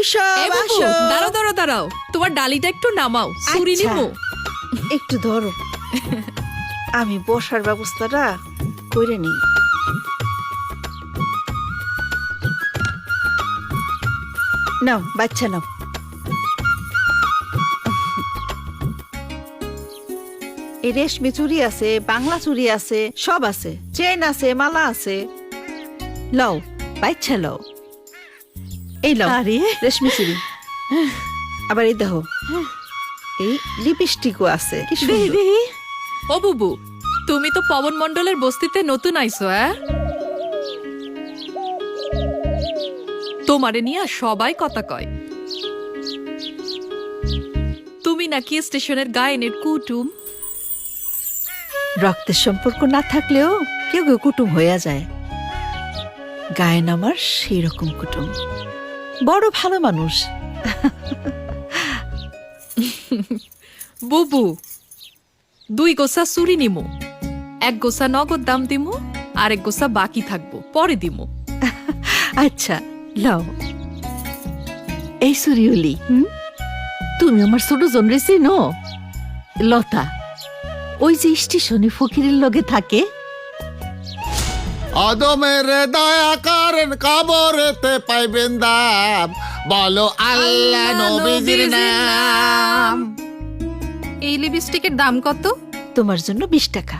আসো। দাঁড়াও দাঁড়াও দাঁড়াও। তোমার ডালিটা একটু নামাও সুরি আচ্ছা। নিমু। একটু ধরো। আমি বসার ব্যবস্থাটা করে নিই। নাও বাচ্চা নাও। এই রেশমি চুড়ি আছে বাংলা চুড়ি আছে সব আছে। চেন আছে মালা আছে। লও বাচ্চা লও। এই লও আরে। রেশমি চুড়ি আবার এই দেখো এই লিপস্টিকও আছে কি সুন্দর। বেবি ও বুবু তুমি তো পবন মণ্ডলের বস্তিতে নতুন আইছো হ্যাঁ? তোমারে নিয়ে সবাই কথা কয়। তুমি নাকি স্টেশনের গায়েনের কুটুম? রক্তের সম্পর্ক না থাকলেও কেউ কেউ কুটুম হইয়া যায়। গায়েন আমার সেই রকম কুটুম। বড় ভালো মানুষ। বুবু দুই গোসা চুরি নিমু। এক গোসা নগদ দাম দিমু আর এক গোসা বাকি থাকব পরে দিমু। আচ্ছা লও। এই সুরিউলি হুম? তুমি আমার ছোট জন রেছি ন লতা ওই যে স্টেশনে ফকিরের লগে থাকে অদমের দয়া করেন কবরেতে পাইবেন দাম। বলো আল্লাহ নবীজির নাম। এই লিপস্টিকের দাম কত? তোমার জন্য বিশ টাকা।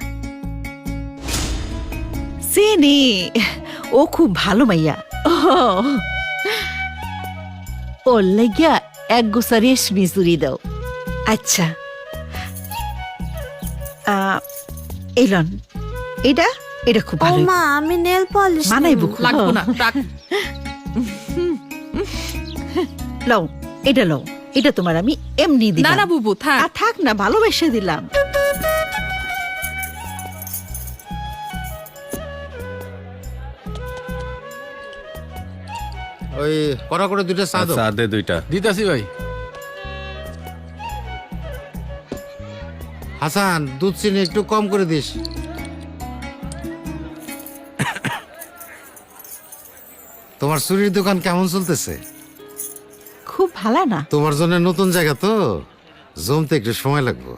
চিনি ও খুব ভালো মাইয়া। ও ওর লাগিয়া এক গোসা রেশমি চুরি দাও। আচ্ছা। আহ, এই এটা? এটা খুব ভালো। মা আমি নেল পলিশ মানাইবো খুব। লাগবো না রাখ। লও এটা লও। এটা তোমার আমি এমনি না দিলাম না বুবু থাক। আর থাক না ভালোবেসে দিলাম। ওই কড়া করে দুইটা চা দাও। আচ্ছা দে দুইটা। দিতাছি ভাই। হাসান দুধ চিনি একটু কম করে দিস। তোমার চুরির দোকান কেমন চলতেছে? খুব ভালো না। তোমার জন্য নতুন জায়গা তো। জমতে একটু সময় লাগবে।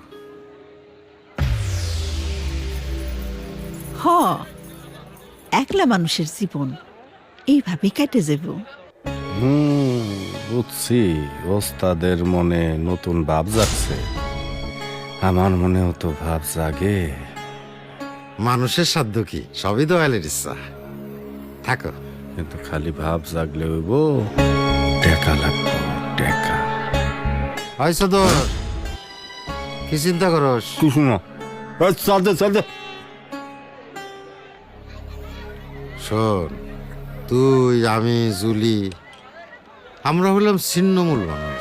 হ একলা মানুষের জীবন এইভাবে কেটে যাব। হুম বুঝছি। ওস্তাদের মনে নতুন ভাব জাগছে। আমার মনেও তো ভাব জাগে। মানুষের সাধ্য কি? সবই দয়ালের ইচ্ছা। থাকো। কিন্তু খালি ভাব জাগলে হইব টেকা লাগবে টেকা। হয় সদর কি চিন্তা করস? কুসুম চাঁদে চাঁদে শোন তুই আমি জুলি আমরা হলাম ছিন্নমূল মানুষ।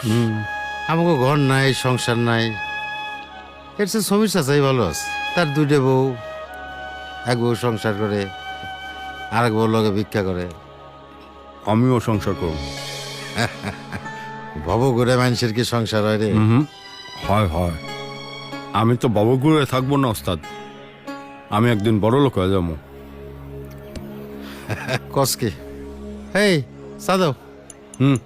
আমাকে ঘর নাই সংসার নাই। এর সে সমীর চাচাই ভালো আছে। তার দুইটা বউ এক বউ সংসার করে আর এক বউ লগে ভিক্ষা করে। আমিও সংসার করব। ভব ঘুরে মানুষের কি সংসার হয় রে? হয় হয়। আমি তো বাবুগুড়ে থাকব না ওস্তাদ। আমি একদিন বড় লোক হয়ে যাব। কসকে এই সাদ হুম।